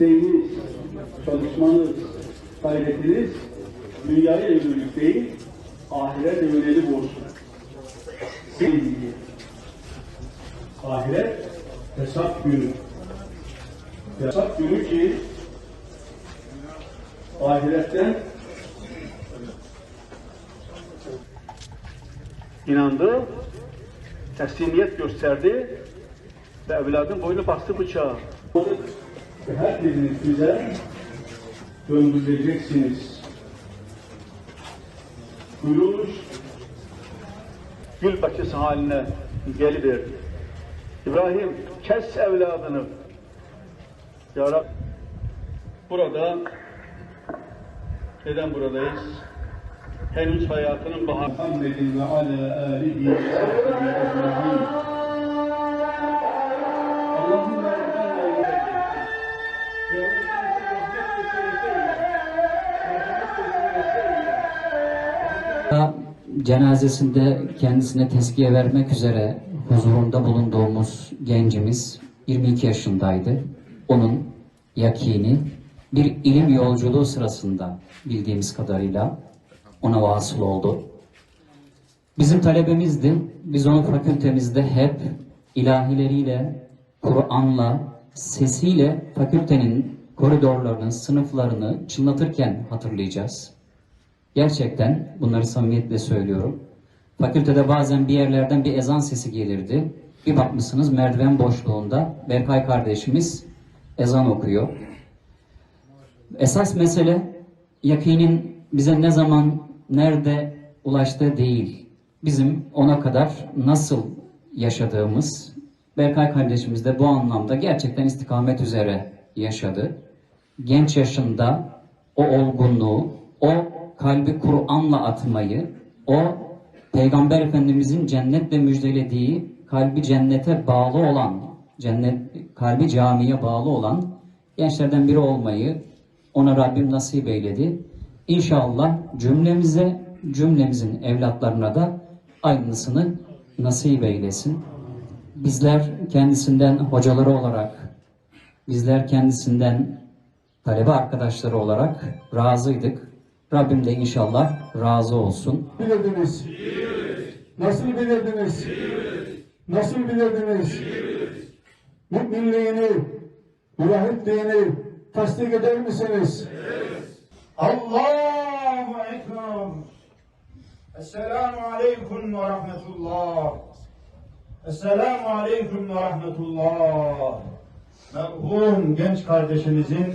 isteğiniz, çalışmanız, gayretiniz dünyaya yönelik değil, ahirete yönelik olsun. Sevgili. Ahiret hesap günü. Hesap günü ki ahiretten inandı, teslimiyet gösterdi ve evladın boynu bastı bıçağa. Her biriniz bize döndüreceksiniz. Buyurulmuş, gül haline geliverdi. İbrahim kes evladını. Ya Rab, burada neden buradayız? Henüz hayatının baharı. Muhammedin ve ala alihi ve Cenazesinde kendisine tezkiye vermek üzere huzurunda bulunduğumuz gencimiz 22 yaşındaydı. Onun yakini bir ilim yolculuğu sırasında bildiğimiz kadarıyla ona vasıl oldu. Bizim talebemizdi. Biz onu fakültemizde hep ilahileriyle, Kur'an'la, sesiyle fakültenin koridorlarını, sınıflarını çınlatırken hatırlayacağız. Gerçekten bunları samimiyetle söylüyorum. Fakültede bazen bir yerlerden bir ezan sesi gelirdi. Bir bakmışsınız merdiven boşluğunda Berkay kardeşimiz ezan okuyor. Esas mesele yakinin bize ne zaman, nerede ulaştığı değil. Bizim ona kadar nasıl yaşadığımız, Berkay kardeşimiz de bu anlamda gerçekten istikamet üzere yaşadı. Genç yaşında o olgunluğu, o kalbi Kur'an'la atmayı, o Peygamber Efendimizin cennetle müjdelediği kalbi cennete bağlı olan, cennet kalbi camiye bağlı olan gençlerden biri olmayı ona Rabbim nasip eyledi. İnşallah cümlemize, cümlemizin evlatlarına da aynısını nasip eylesin. Bizler kendisinden hocaları olarak, bizler kendisinden talebe arkadaşları olarak razıydık. Rabbim de inşallah razı olsun. bilirdiniz? Nasıl bilirdiniz? Nasıl bilirdiniz? Müminliğini, muvahhidliğini tasdik eder misiniz? Allahu Ekber. Esselamu Aleyküm ve Rahmetullah. Esselamu Aleyküm ve Rahmetullah. Merhum genç kardeşimizin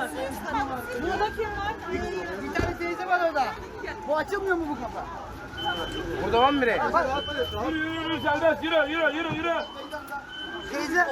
var? Burada kim var? Bir tane teyze var orada. Bu açılmıyor mu bu kapı? Yürü yürü yürü serbest yürü yürü yürü yürü. Teyze